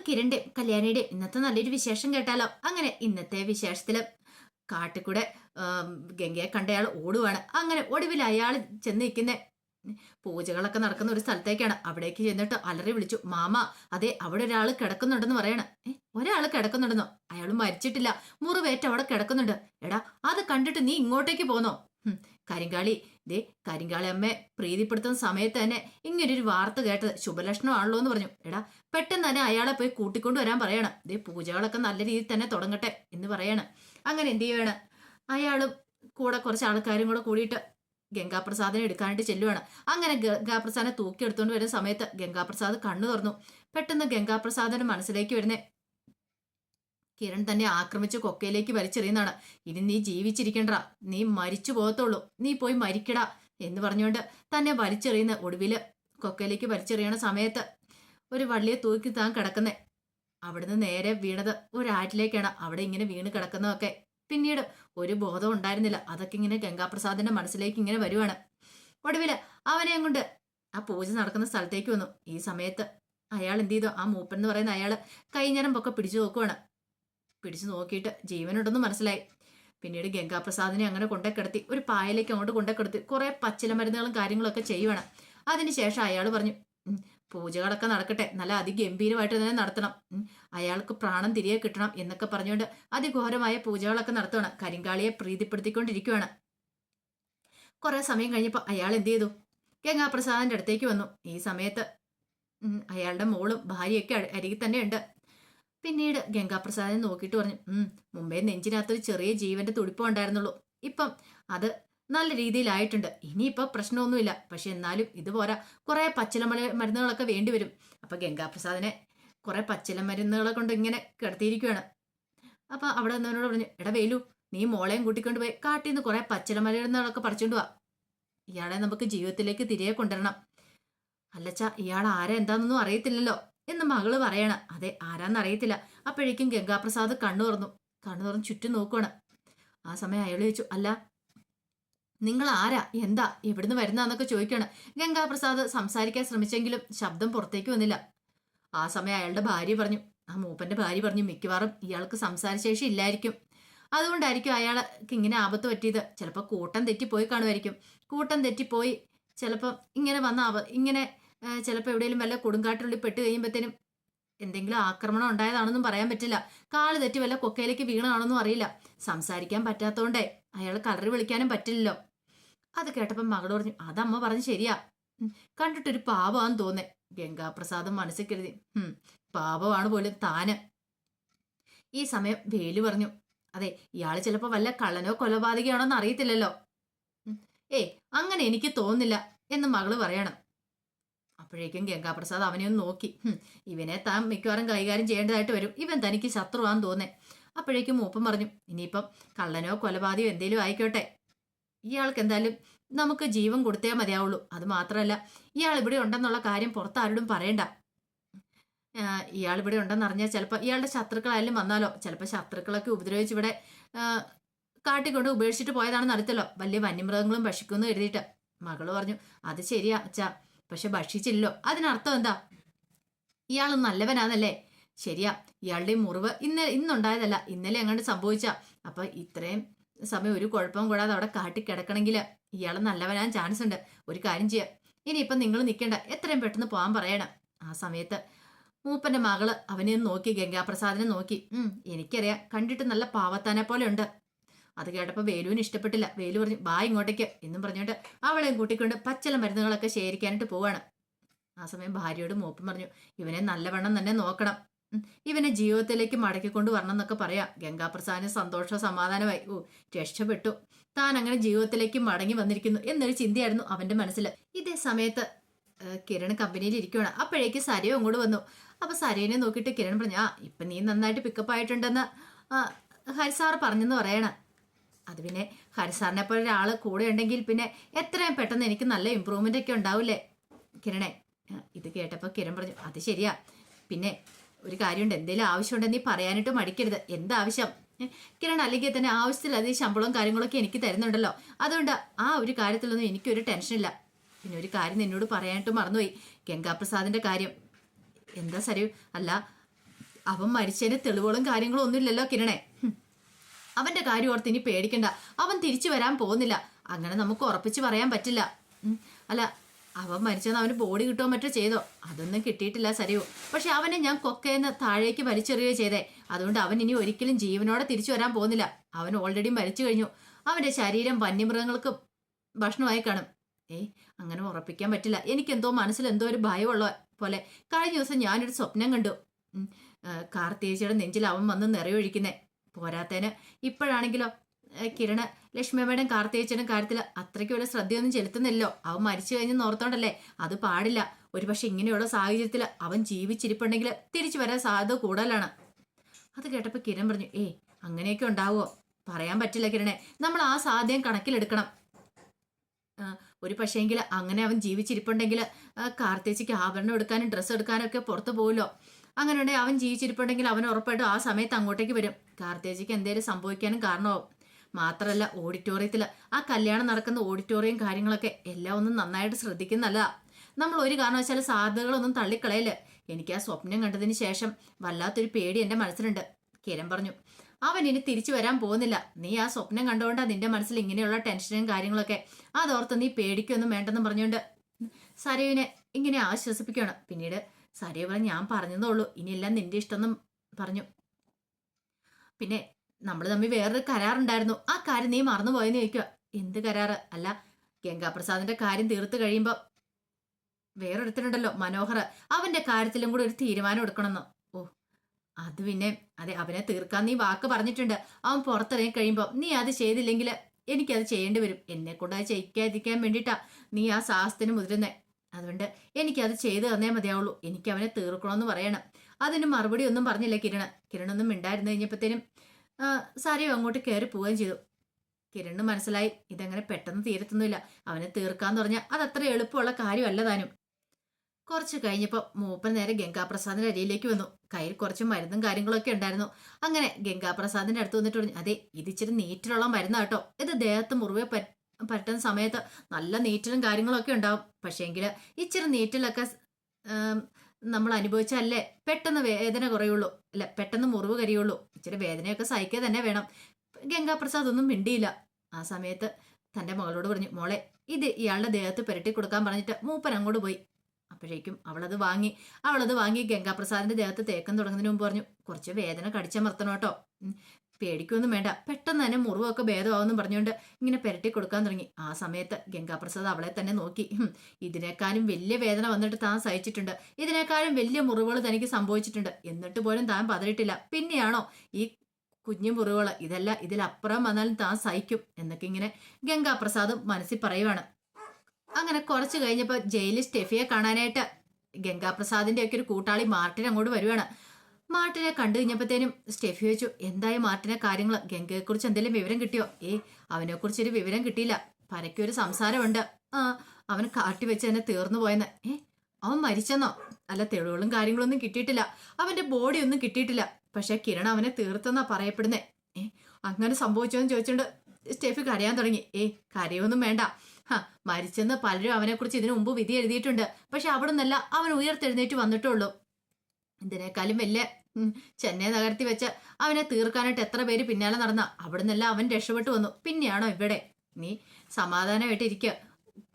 നമുക്ക് കല്യാണിയുടെ ഇന്നത്തെ നല്ലൊരു വിശേഷം കേട്ടാലോ? അങ്ങനെ ഇന്നത്തെ വിശേഷത്തിൽ കാട്ടിക്കൂടെ ഗംഗയെ കണ്ടയാൾ ഓടുവാണ്. അങ്ങനെ ഒടുവിൽ അയാൾ ചെന്ന് നിൽക്കുന്ന. പൂജകളൊക്കെ നടക്കുന്ന ഒരു സ്ഥലത്തേക്കാണ്. അവിടേക്ക് ചെന്നിട്ട് അലറി വിളിച്ചു മാമ അതെ അവിടെ ഒരാൾ കിടക്കുന്നുണ്ടെന്ന് പറയണ. ഏ ഒരാൾ കിടക്കുന്നുണ്ടെന്നോ? അയാൾ മരിച്ചിട്ടില്ല. മുറിവേറ്റ് അവിടെ കിടക്കുന്നുണ്ട്. എടാ അത് കണ്ടിട്ട് നീ ഇങ്ങോട്ടേക്ക് പോന്നോ? കരിങ്കാളി ദേ കരിങ്കാളി അമ്മയെ പ്രീതിപ്പെടുത്തുന്ന സമയത്ത് തന്നെ ഇങ്ങനൊരു വാർത്ത കേട്ടത് ശുഭലക്ഷണമാണല്ലോ എന്ന് പറഞ്ഞു. എടാ പെട്ടെന്ന് തന്നെ അയാളെ പോയി കൂട്ടിക്കൊണ്ട് വരാൻ പറയണം. ദേ പൂജകളൊക്കെ നല്ല രീതിയിൽ തന്നെ തുടങ്ങട്ടെ എന്ന് പറയണം. അങ്ങനെ എന്ത് ചെയ്യണം അയാളും കൂടെ കുറച്ച് ആൾക്കാരും കൂടെ കൂടിയിട്ട് ഗംഗാപ്രസാദിനെ എടുക്കാനായിട്ട് ചെല്ലുവാണ്. അങ്ങനെ ഗംഗാപ്രസാദിനെ തൂക്കിയെടുത്തുകൊണ്ട് വരുന്ന സമയത്ത് ഗംഗാപ്രസാദ് കണ്ണു തുറന്നു. പെട്ടെന്ന് ഗംഗാപ്രസാദിന് മനസ്സിലേക്ക് വരുന്ന കിരൺ തന്നെ ആക്രമിച്ച് കൊക്കയിലേക്ക് വലിച്ചെറിയുന്നതാണ്. ഇനി നീ ജീവിച്ചിരിക്കണ്ട നീ മരിച്ചു പോകത്തുള്ളൂ. നീ പോയി മരിക്കടാ എന്ന് പറഞ്ഞുകൊണ്ട് തന്നെ വലിച്ചെറിയുന്ന ഒടുവിൽ കൊക്കയിലേക്ക് വലിച്ചെറിയണ സമയത്ത് ഒരു വള്ളിയെ തൂക്കി താൻ കിടക്കുന്നേ. അവിടുന്ന് നേരെ വീണത് ഒരാറ്റിലേക്കാണ്. അവിടെ ഇങ്ങനെ വീണ് കിടക്കുന്നതൊക്കെ. പിന്നീട് ഒരു ബോധം ഉണ്ടായിരുന്നില്ല. അതൊക്കെ ഇങ്ങനെ ഗംഗാപ്രസാദിന്റെ മനസ്സിലേക്ക് ഇങ്ങനെ വരുവാണ്. ഒടുവിൽ അവനെ കൊണ്ട് ആ പൂജ നടക്കുന്ന സ്ഥലത്തേക്ക് വന്നു. ഈ സമയത്ത് അയാൾ എന്ത് ചെയ്തു? ആ മൂപ്പൻ എന്ന് പറയുന്ന അയാൾ കൈഞ്ഞരമ്പൊക്കെ പിടിച്ചു നോക്കുവാണ്. പിടിച്ചു നോക്കിയിട്ട് ജീവനുണ്ടെന്ന് മനസ്സിലായി. പിന്നീട് ഗംഗാപ്രസാദിനെ അങ്ങനെ കൊണ്ടേ കിടത്തി ഒരു പായലേക്ക് അങ്ങോട്ട് കൊണ്ടേ കിടത്തി കുറെ പച്ചില മരുന്നുകളും കാര്യങ്ങളൊക്കെ ചെയ്യുവാണ്. അതിനുശേഷം അയാൾ പറഞ്ഞു "ഉം, പൂജകളൊക്കെ നടക്കട്ടെ നല്ല അതിഗംഭീരമായിട്ട് തന്നെ നടത്തണം. അയാൾക്ക് പ്രാണം തിരികെ കിട്ടണം എന്നൊക്കെ പറഞ്ഞുകൊണ്ട് അതിഘോരമായ പൂജകളൊക്കെ നടത്തുകയാണ് കരിങ്കാളിയെ പ്രീതിപ്പെടുത്തിക്കൊണ്ടിരിക്കുകയാണ് കുറെ സമയം കഴിഞ്ഞപ്പോൾ അയാൾ എന്ത് ചെയ്തു? ഗംഗാപ്രസാദിന്റെ അടുത്തേക്ക് വന്നു. ഈ സമയത്ത് അയാളുടെ മോളും ഭാര്യയൊക്കെ അരി- അരികിൽ തന്നെ ഉണ്ട്. പിന്നീട് ഗംഗാപ്രസാദിനെ നോക്കിയിട്ട് പറഞ്ഞു ഉം മുമ്പേ നെഞ്ചിനകത്തൊരു ചെറിയ ജീവന്റെ തുടിപ്പം ഉണ്ടായിരുന്നുള്ളൂ. ഇപ്പം അത് നല്ല രീതിയിലായിട്ടുണ്ട്. ഇനിയിപ്പോൾ പ്രശ്നമൊന്നുമില്ല. പക്ഷെ എന്നാലും ഇതുപോരാ കുറെ പച്ചില മരുന്നുകളൊക്കെ വേണ്ടി വരും. അപ്പൊ ഗംഗാപ്രസാദിനെ കുറെ പച്ചില മരുന്നുകളെ കൊണ്ട് ഇങ്ങനെ കിടത്തിയിരിക്കുകയാണ് അപ്പൊ അവിടെ നിന്നവനോട് പറഞ്ഞു എടാ വേലു നീ മോളെയും കൂട്ടിക്കൊണ്ട് പോയി കാട്ടിൽ നിന്ന് കുറെ പച്ചില മരുന്നുകളൊക്കെ പറിച്ചുകൊണ്ട് വാ. ഇയാളെ നമുക്ക് ജീവിതത്തിലേക്ക് തിരികെ കൊണ്ടുവരണം. അല്ലച്ചാ ഇയാൾ ആരെന്താണെന്നൊന്നും അറിയത്തില്ലല്ലോ. എന്ന് മകൾ പറയണ. അതെ ആരാന്ന് അറിയത്തില്ല അപ്പോഴേക്കും ഗംഗാപ്രസാദ് കണ്ണു തുറന്നു. കണ്ണു തുറന്ന് ചുറ്റും നോക്കുവാണ്. ആ സമയം അയാൾ ചോദിച്ചു അല്ല നിങ്ങൾ ആരാ എന്താ? എവിടുന്ന് വരുന്നാന്നൊക്കെ ചോദിക്കാണ്. ഗംഗാപ്രസാദ് സംസാരിക്കാൻ ശ്രമിച്ചെങ്കിലും ശബ്ദം പുറത്തേക്ക് വന്നില്ല. ആ സമയം അയാളുടെ ഭാര്യ പറഞ്ഞു. ആ മൂപ്പന്റെ ഭാര്യ പറഞ്ഞു മിക്കവാറും ഇയാൾക്ക് സംസാരശേഷി ഇല്ലായിരിക്കും. അതുകൊണ്ടായിരിക്കും അയാൾക്ക് ഇങ്ങനെ ആപത്ത് പറ്റിയത്. ചിലപ്പോൾ കൂട്ടം തെറ്റിപ്പോയി കാണുമായിരിക്കും. കൂട്ടം തെറ്റിപ്പോയി ചിലപ്പം ഇങ്ങനെ വന്ന ഇങ്ങനെ ചിലപ്പോൾ എവിടെയെങ്കിലും വല്ല കൊടുങ്കാട്ടിനുള്ളിൽ പെട്ട് കഴിയുമ്പോഴത്തേനും എന്തെങ്കിലും ആക്രമണം ഉണ്ടായതാണെന്നും പറയാൻ പറ്റില്ല. കാൽ തെറ്റി വല്ല കൊക്കയിലേക്ക് വീണാണെന്നും അറിയില്ല. സംസാരിക്കാൻ പറ്റാത്തതുകൊണ്ടേ അയാൾ കളറി വിളിക്കാനും പറ്റില്ലല്ലോ. അത് കേട്ടപ്പം മകൾ പറഞ്ഞു അതമ്മ പറഞ്ഞു ശരിയാ. കണ്ടിട്ടൊരു പാപമാന്ന് തോന്നേ. ഗംഗാപ്രസാദം മനസ്സിൽ കരുതി. ഉം പാപമാണ് പോലും താന്. ഈ സമയം വേലു പറഞ്ഞു അതെ ഇയാൾ ചിലപ്പോൾ വല്ല കള്ളനോ കൊലപാതകയാണോന്ന് അറിയത്തില്ലല്ലോ. ഏ അങ്ങനെ എനിക്ക് തോന്നില്ല എന്ന് മകൾ പറയണം. അപ്പോഴേക്കും ഗംഗാപ്രസാദ് അവനെ ഒന്ന് നോക്കി. ഇവനെ താൻ മിക്കവാറും കൈകാര്യം ചെയ്യേണ്ടതായിട്ട് വരും. ഇവൻ തനിക്ക് ശത്രുവാന്ന് തോന്നേ. അപ്പോഴേക്കും മൂപ്പൻ പറഞ്ഞു ഇനിയിപ്പം കള്ളനോ കൊലപാതകയോ എന്തേലും ആയിക്കോട്ടെ. ഇയാൾക്ക് എന്തായാലും നമുക്ക് ജീവൻ കൊടുത്തേ മതിയാവുള്ളൂ. അത് മാത്രമല്ല ഇയാൾ ഇവിടെ ഉണ്ടെന്നുള്ള കാര്യം പുറത്താരോടും പറയണ്ട. ഇയാൾ ഇവിടെ ഉണ്ടെന്ന് അറിഞ്ഞാൽ ചിലപ്പോൾ ഇയാളുടെ ശത്രുക്കളായാലും വന്നാലോ? ചിലപ്പോൾ ശത്രുക്കളൊക്കെ ഉപദ്രവിച്ച് ഇവിടെ കാട്ടിക്കൊണ്ട് ഉപേക്ഷിച്ചിട്ട് പോയതാണെന്ന് അറിയത്തല്ലോ. വലിയ വന്യമൃഗങ്ങളും ഭക്ഷിക്കുമെന്ന് കരുതിയിട്ട്. മകൾ പറഞ്ഞു അത് ശരിയാ അച്ഛാ. പക്ഷെ ഭക്ഷിച്ചില്ലല്ലോ അതിനർത്ഥം എന്താ? ഇയാൾ നല്ലവനാന്നല്ലേ? ശരിയാ ഇയാളുടെ മുറിവ് ഇന്നലെ ഇന്നുണ്ടായതല്ല. ഇന്നലെ അങ്ങോട്ട് സംഭവിച്ച. അപ്പൊ ഇത്രയും സമയം ഒരു കുഴപ്പവും കൂടാതെ അവിടെ കാട്ടി കിടക്കണമെങ്കിൽ ഇയാൾ നല്ലവനാൻ ചാൻസ് ഉണ്ട്. ഒരു കാര്യം ചെയ്യാം. ഇനിയിപ്പം നിങ്ങൾ നിൽക്കേണ്ട എത്രയും പെട്ടെന്ന് പോകാൻ പറയണം. ആ സമയത്ത് മൂപ്പന്റെ മകൾ അവനെ നോക്കി ഗംഗാപ്രസാദിനെ നോക്കി. ഉം എനിക്കറിയാം. കണ്ടിട്ട് നല്ല പാവത്താനെ പോലെ ഉണ്ട്. അത് കേട്ടപ്പോൾ വേലുവിന് ഇഷ്ടപ്പെട്ടില്ല. വേലു പറഞ്ഞു ബാ ഇങ്ങോട്ടേക്ക്. എന്നും പറഞ്ഞുകൊണ്ട് അവളെയും കൂട്ടിക്കൊണ്ട് പച്ചല മരുന്നുകളൊക്കെ ശേഖരിക്കാനായിട്ട് പോവാണ്. ആ സമയം ഭാര്യയോട് മോപ്പം പറഞ്ഞു ഇവനെ നല്ലവണ്ണം തന്നെ നോക്കണം. ഇവനെ ജീവിതത്തിലേക്ക് മടക്കിക്കൊണ്ട് വരണം എന്നൊക്കെ പറയാം. ഗംഗാപ്രസാദിന് സന്തോഷ സമാധാനമായി. ഓ രക്ഷപ്പെട്ടു. താൻ അങ്ങനെ ജീവിതത്തിലേക്ക് മടങ്ങി വന്നിരിക്കുന്നു എന്നൊരു ചിന്തയായിരുന്നു അവന്റെ മനസ്സിൽ. ഇതേ സമയത്ത് കിരൺ കമ്പനിയിൽ ഇരിക്കുവാണ്. അപ്പോഴേക്ക് സരയോ അങ്ങോട്ട് വന്നു. അപ്പൊ സരേനെ നോക്കിയിട്ട് കിരൺ പറഞ്ഞു ആ ഇപ്പൊ നീ നന്നായിട്ട് പിക്കപ്പ് ആയിട്ടുണ്ടെന്ന് ഹരിസാർ പറഞ്ഞെന്ന് പറയണം. അത് പിന്നെ ഹരിസാറിനെ പോലെ ഒരാൾ കൂടെ ഉണ്ടെങ്കിൽ പിന്നെ എത്രയും പെട്ടെന്ന് എനിക്ക് നല്ല ഇമ്പ്രൂവ്മെന്റ് ഒക്കെ ഉണ്ടാവില്ലേ? കിരണേ ഇത് കേട്ടപ്പോൾ കിരൺ പറഞ്ഞു അത് ശരിയാ. പിന്നെ ഒരു കാര്യമുണ്ട് എന്തെങ്കിലും ആവശ്യമുണ്ടെന്ന് നീ പറയാനായിട്ട് മടിക്കരുത്. എന്താവശ്യം കിരൺ അല്ലെങ്കിൽ തന്നെ ആവശ്യത്തിലധികം ശമ്പളവും കാര്യങ്ങളൊക്കെ എനിക്ക് തരുന്നുണ്ടല്ലോ. അതുകൊണ്ട് ആ ഒരു കാര്യത്തിലൊന്നും എനിക്കൊരു ടെൻഷനില്ല പിന്നെ ഒരു കാര്യം നിന്നോട് പറയാനായിട്ട് മറന്നുപോയി. ഗംഗാപ്രസാദിന്റെ കാര്യം. എന്താ സരി? അല്ല അവൻ മരിച്ചതിന് തെളിവുകളും കാര്യങ്ങളും ഒന്നുമില്ലല്ലോ കിരണേ. അവന്റെ കാര്യം ഓർത്ത് ഇനി പേടിക്കണ്ട. അവൻ തിരിച്ചു വരാൻ പോകുന്നില്ല. അങ്ങനെ നമുക്ക് ഉറപ്പിച്ച് പറയാൻ പറ്റില്ല. അല്ല അവൻ മരിച്ചെന്ന് അവന് ബോഡി കിട്ടുമോ മറ്റോ ചെയ്തോ? അതൊന്നും കിട്ടിയിട്ടില്ല സരിയോ. പക്ഷെ അവനെ ഞാൻ കൊക്കയെന്ന് താഴേക്ക് വലിച്ചെറിയുകയോ ചെയ്തേ. അതുകൊണ്ട് അവൻ ഇനി ഒരിക്കലും ജീവനോടെ തിരിച്ചു വരാൻ പോകുന്നില്ല. അവൻ ഓൾറെഡി മരിച്ചു കഴിഞ്ഞു. അവന്റെ ശരീരം വന്യമൃഗങ്ങൾക്ക് ഭക്ഷണമായി കാണും. ഏയ് അങ്ങനെ ഉറപ്പിക്കാൻ പറ്റില്ല. എനിക്കെന്തോ മനസ്സിൽ എന്തോ ഒരു ഭയമുള്ള പോലെ. കഴിഞ്ഞ ദിവസം ഞാനൊരു സ്വപ്നം കണ്ടു. ഉം, നെഞ്ചിൽ അവൻ വന്ന് നിറയൊഴിക്കുന്നേ. പോരാത്തേന്. ഇപ്പോഴാണെങ്കിലോ കിരണ് ലക്ഷ്മിയമ്മയുടെയും കാർത്തികച്ചനും കാര്യത്തിൽ അത്രയ്ക്ക് വലിയ ശ്രദ്ധയൊന്നും ചെലുത്തുന്നില്ലോ അവൻ മരിച്ചു കഴിഞ്ഞെന്ന് ഓർത്തോണ്ടല്ലേ അത് പാടില്ല. ഒരുപക്ഷെ ഇങ്ങനെയുള്ള സാഹചര്യത്തിൽ അവൻ ജീവിച്ചിരിപ്പുണ്ടെങ്കിൽ തിരിച്ചു വരാൻ സാധ്യത കൂടുതലാണ്. അത് കേട്ടപ്പോൾ കിരൺ പറഞ്ഞു ഏ അങ്ങനെയൊക്കെ ഉണ്ടാവുമോ പറയാൻ പറ്റില്ല കിരണേ. നമ്മൾ ആ സാധ്യം കണക്കിലെടുക്കണം. ഒരു പക്ഷേങ്കിൽ അങ്ങനെ അവൻ ജീവിച്ചിരിപ്പുണ്ടെങ്കിൽ കാർത്തേച്ചിക്ക് ആഭരണം എടുക്കാനും ഡ്രസ്സ് എടുക്കാനും ഒക്കെ പുറത്തു പോകുമല്ലോ അങ്ങനെ ഉണ്ടെങ്കിൽ അവൻ ജീവിച്ചിരിപ്പുണ്ടെങ്കിൽ അവൻ ഉറപ്പായിട്ടും ആ സമയത്ത് അങ്ങോട്ടേക്ക് വരും. കാർത്തേജിക്ക് എന്തേലും സംഭവിക്കാനും കാരണമാവും. മാത്രമല്ല ഓഡിറ്റോറിയത്തിൽ ആ കല്യാണം നടക്കുന്ന ഓഡിറ്റോറിയം കാര്യങ്ങളൊക്കെ എല്ലാം ഒന്നും നന്നായിട്ട് ശ്രദ്ധിക്കുന്നല്ല നമ്മൾ ഒരു കാരണവശാലും സാധ്യതകളൊന്നും തള്ളിക്കളയൽ എനിക്ക് ആ സ്വപ്നം കണ്ടതിന് ശേഷം വല്ലാത്തൊരു പേടി എന്റെ മനസ്സിലുണ്ട്. കിരൺ പറഞ്ഞു അവൻ ഇനി തിരിച്ചു വരാൻ പോകുന്നില്ല. നീ ആ സ്വപ്നം കണ്ടുകൊണ്ടാ നിന്റെ മനസ്സിൽ ഇങ്ങനെയുള്ള ടെൻഷനും കാര്യങ്ങളൊക്കെ. അതോർത്ത് നീ പേടിക്കൊന്നും വേണ്ടെന്നും പറഞ്ഞുകൊണ്ട് സരയുവിനെ ഇങ്ങനെ ആശ്വസിപ്പിക്കുകയാണ്. പിന്നീട് സരയു പറഞ്ഞു ഞാൻ പറഞ്ഞതേ ഉള്ളൂ. ഇനിയെല്ലാം നിന്റെ ഇഷ്ടമെന്നും പറഞ്ഞു. പിന്നെ നമ്മൾ തമ്മിൽ വേറൊരു കരാറുണ്ടായിരുന്നു ആ കാര്യം നീ മറന്നുപോയെന്ന് ചോദിക്കുക എന്ത് കരാറ്? അല്ല ഗംഗാപ്രസാദിന്റെ കാര്യം തീർത്തു കഴിയുമ്പോൾ വേറൊരുത്തനുണ്ടല്ലോ മനോഹർ. അവന്റെ കാര്യത്തിലും കൂടി ഒരു തീരുമാനം എടുക്കണമെന്ന്. ഓ അത് പിന്നെ അതെ അവനെ തീർക്കാൻ നീ വാക്ക് പറഞ്ഞിട്ടുണ്ട്. അവൻ പുറത്തിറങ്ങി കഴിയുമ്പോൾ നീ അത് ചെയ്തില്ലെങ്കിൽ എനിക്കത് ചെയ്യേണ്ടി വരും. എന്നെ കൊണ്ട് അത് ചെയ്യിക്കാതിരിക്കാൻ വേണ്ടിയിട്ടാ നീ ആ സാഹസത്തിന് മുതിരുന്നേ. അതുകൊണ്ട് എനിക്കത് ചെയ്തു തന്നേ മതിയാവുള്ളൂ. എനിക്ക് അവനെ തീർക്കണമെന്ന് പറയണം. അതിന് മറുപടി ഒന്നും പറഞ്ഞില്ല കിരണ്. കിരണൊന്നും മിണ്ടായിരുന്നു കഴിഞ്ഞപ്പോഴത്തേനും സാരിയോ അങ്ങോട്ട് കയറി പോവുകയും ചെയ്തു. കിരണ് മനസ്സിലായി ഇതങ്ങനെ പെട്ടെന്ന് തീരത്തൊന്നുമില്ല. അവനെ തീർക്കാന്ന് പറഞ്ഞാൽ അത് അത്ര എളുപ്പമുള്ള കാര്യമല്ല താനും. കുറച്ച് കഴിഞ്ഞപ്പോൾ മൂപ്പൻ നേരെ ഗംഗാപ്രസാദിന്റെ അരിയിലേക്ക് വന്നു. കയ്യിൽ കുറച്ച് മരുന്നും കാര്യങ്ങളൊക്കെ ഉണ്ടായിരുന്നു. അങ്ങനെ ഗംഗാപ്രസാദിന്റെ അടുത്ത് വന്നിട്ട് പറഞ്ഞു അതെ ഇതിച്ചിരി നീറ്റിലുള്ള മരുന്നാട്ടോ ഇത് ദേഹത്ത് മുറിവെ പറ്റുന്ന സമയത്ത് നല്ല നീറ്റലും കാര്യങ്ങളൊക്കെ ഉണ്ടാവും. പക്ഷേങ്കിൽ ഇച്ചിരി നീറ്റലൊക്കെ നമ്മൾ അനുഭവിച്ചല്ലേ പെട്ടെന്ന് വേദന കുറയുള്ളൂ. അല്ല പെട്ടെന്ന് മുറിവ് കരിയുള്ളൂ. ഇച്ചിരി വേദനയൊക്കെ സഹിക്കുക തന്നെ വേണം. ഗംഗാപ്രസാദ് ഒന്നും മിണ്ടിയില്ല. ആ സമയത്ത് തന്റെ മകളോട് പറഞ്ഞു മോളെ ഇത് ഇയാളുടെ ദേഹത്ത് പുരട്ടി കൊടുക്കാൻ പറഞ്ഞിട്ട് മൂപ്പൻ അങ്ങോട്ട് പോയി. അപ്പോഴേക്കും അവളത് വാങ്ങി അവളത് വാങ്ങി ഗംഗാപ്രസാദിന്റെ ദേഹത്ത് തേക്കം തുടങ്ങുന്നതിന് മുമ്പ് പറഞ്ഞു കുറച്ച് വേദന കടിച്ചമർത്തണം കേട്ടോ. പേടിക്കൊന്നും വേണ്ട. പെട്ടെന്ന് തന്നെ മുറിവൊക്കെ ഭേദമാവെന്ന് പറഞ്ഞുകൊണ്ട് ഇങ്ങനെ പെരട്ടി കൊടുക്കാൻ തുടങ്ങി. ആ സമയത്ത് ഗംഗാപ്രസാദ് അവളെ തന്നെ നോക്കി. "ഹും, ഇതിനേക്കാളും വലിയ വേദന വന്നിട്ട് താൻ സഹിച്ചിട്ടുണ്ട്. ഇതിനേക്കാളും വലിയ മുറിവുകൾ തനിക്ക് സംഭവിച്ചിട്ടുണ്ട്. എന്നിട്ട് പോലും താൻ പതറിയിട്ടില്ല. പിന്നെയാണോ ഈ കുഞ്ഞു മുറിവുകൾ? ഇതല്ല ഇതിലപ്പുറം വന്നാലും താൻ സഹിക്കും എന്നൊക്കെ ഇങ്ങനെ ഗംഗാപ്രസാദും മനസ്സിൽ പറയുവാണ്. അങ്ങനെ കുറച്ച് കഴിഞ്ഞപ്പോൾ ജയിലിൽ സ്റ്റെഫിയെ കാണാനായിട്ട് ഗംഗാപ്രസാദിന്റെ ഒക്കെ ഒരു കൂട്ടാളി മാർട്ടിൻ അങ്ങോട്ട് വരുവാണ്. മാർട്ടിനെ കണ്ടു കഴിഞ്ഞപ്പോഴത്തേനും സ്റ്റെഫി ചോദിച്ചു എന്തായി മാർട്ടിനെ കാര്യങ്ങൾ ഗംഗയെക്കുറിച്ച് എന്തെങ്കിലും വിവരം കിട്ടിയോ? ഏ അവനെക്കുറിച്ചൊരു വിവരം കിട്ടിയില്ല. പരക്കൊരു സംസാരമുണ്ട്. ആ അവൻ കാട്ടി വെച്ച് തന്നെ തീർന്നു പോയെന്ന്. ഏ അവൻ മരിച്ചെന്നോ? അല്ല തെളിവുകളും കാര്യങ്ങളൊന്നും കിട്ടിയിട്ടില്ല. അവന്റെ ബോഡി ഒന്നും കിട്ടിയിട്ടില്ല. പക്ഷെ കിരൺ അവനെ തീർത്തെന്നാ പറയപ്പെടുന്നേ. ഏ അങ്ങനെ സംഭവിച്ചോന്ന് ചോദിച്ചോണ്ട് സ്റ്റെഫി കരയാൻ തുടങ്ങി. ഏ കരയൊന്നും വേണ്ട. ഹ മരിച്ചെന്ന് പലരും അവനെക്കുറിച്ച് ഇതിനു മുമ്പ് വിധി എഴുതിയിട്ടുണ്ട്. പക്ഷെ അവിടെ നിന്നല്ല അവൻ ഉയർത്തെഴുന്നേറ്റ് വന്നിട്ടുള്ളൂ. ഇതിനേക്കാളും വലിയ ചെന്നൈ നഗരത്തിൽ വെച്ച് അവനെ തീർക്കാനായിട്ട് എത്ര പേര് പിന്നാലെ നടന്ന അവിടെ നിന്നല്ല അവൻ രക്ഷപ്പെട്ടു വന്നു. പിന്നെയാണോ ഇവിടെ? നീ സമാധാനമായിട്ട് ഇരിക്കുക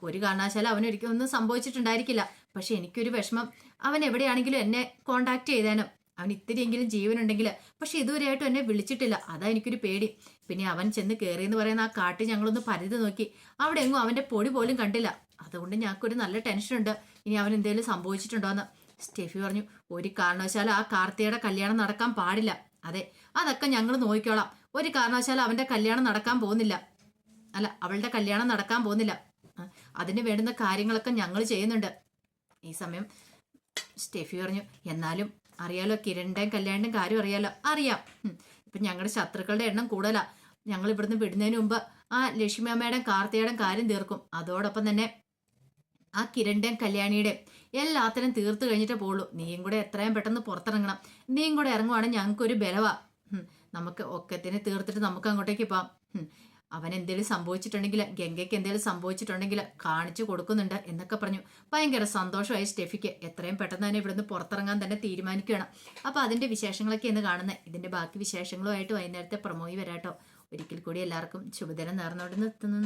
ഒരു കാരണവശാലും അവനൊരിക്കലും ഒന്നും സംഭവിച്ചിട്ടുണ്ടായിരിക്കില്ല. പക്ഷെ എനിക്കൊരു വിഷമം. അവൻ എവിടെയാണെങ്കിലും എന്നെ കോണ്ടാക്ട് ചെയ്തേനും. അവൻ ഇത്തിരിയെങ്കിലും ജീവനുണ്ടെങ്കിൽ പക്ഷെ ഇതുവരെയായിട്ടും എന്നെ വിളിച്ചിട്ടില്ല. അതാ എനിക്കൊരു പേടി. പിന്നെ അവൻ ചെന്ന് കയറിയെന്ന് പറയുന്ന ആ കാട്ടിൽ ഞങ്ങളൊന്ന് പരിധി നോക്കി. അവിടെ എങ്ങും അവന്റെ പൊടി പോലും കണ്ടില്ല. അതുകൊണ്ട് ഞങ്ങൾക്കൊരു നല്ല ടെൻഷനുണ്ട് ഇനി അവൻ എന്തെങ്കിലും സംഭവിച്ചിട്ടുണ്ടോന്ന്. സ്റ്റെഫി പറഞ്ഞു ഒരു കാരണവശാലും ആ കാർത്തിയുടെ കല്യാണം നടക്കാൻ പാടില്ല. അതെ അതൊക്കെ ഞങ്ങൾ നോക്കിക്കോളാം. ഒരു കാരണവശാലും അവന്റെ കല്യാണം നടക്കാൻ പോകുന്നില്ല. അല്ല അവളുടെ കല്യാണം നടക്കാൻ പോകുന്നില്ല. അതിന് വേണ്ടുന്ന കാര്യങ്ങളൊക്കെ ഞങ്ങൾ ചെയ്യുന്നുണ്ട്. ഈ സമയം സ്റ്റെഫി പറഞ്ഞു എന്നാലും അറിയാലോ കിരണിന്റെയും കല്യാണിന്റെയും കാര്യം അറിയാലോ. അറിയാം. ഇപ്പം ഇപ്പൊ ഞങ്ങളുടെ ശത്രുക്കളുടെ എണ്ണം കൂടുതലാ. ഞങ്ങൾ ഇവിടുന്ന് വിടുന്നതിന് മുമ്പ് ആ ലക്ഷ്മി അമ്മയുടെയും കാർത്തികയുടെയും കാര്യം തീർക്കും. അതോടൊപ്പം തന്നെ ആ കിരണ്ടൻ കല്യാണിയുടെ എല്ലാത്തിനും തീർത്തു കഴിഞ്ഞിട്ടേ പോകുള്ളൂ നീയും കൂടെ എത്രയും പെട്ടെന്ന് പുറത്തിറങ്ങണം. നീയും കൂടെ ഇറങ്ങുവാണെങ്കിൽ ഞങ്ങൾക്കൊരു ബലവാ. നമുക്ക് ഒക്കത്തിനെ തീർത്തിട്ട് നമുക്ക് അങ്ങോട്ടേക്ക് പോവാം. അവൻ എന്തെങ്കിലും സംഭവിച്ചിട്ടുണ്ടെങ്കിൽ ഗംഗയ്ക്ക് എന്തെങ്കിലും സംഭവിച്ചിട്ടുണ്ടെങ്കിൽ കാണിച്ചു കൊടുക്കുന്നുണ്ട് എന്നൊക്കെ പറഞ്ഞു. ഭയങ്കര സന്തോഷമായി സ്റ്റെഫിക്ക് എത്രയും പെട്ടെന്ന് തന്നെ ഇവിടുന്ന് പുറത്തിറങ്ങാൻ തന്നെ തീരുമാനിക്കുകയാണ്. അപ്പോൾ അതിന്റെ വിശേഷങ്ങളൊക്കെ എന്ന് കാണുന്നത് ഇതിന്റെ ബാക്കി വിശേഷങ്ങളുമായിട്ട് വൈകുന്നേരത്തെ പ്രമോയി വരാട്ടോ. ഒരിക്കൽ കൂടി എല്ലാവർക്കും ശുഭദിനം നേർന്നോട് നിർത്തുന്നു.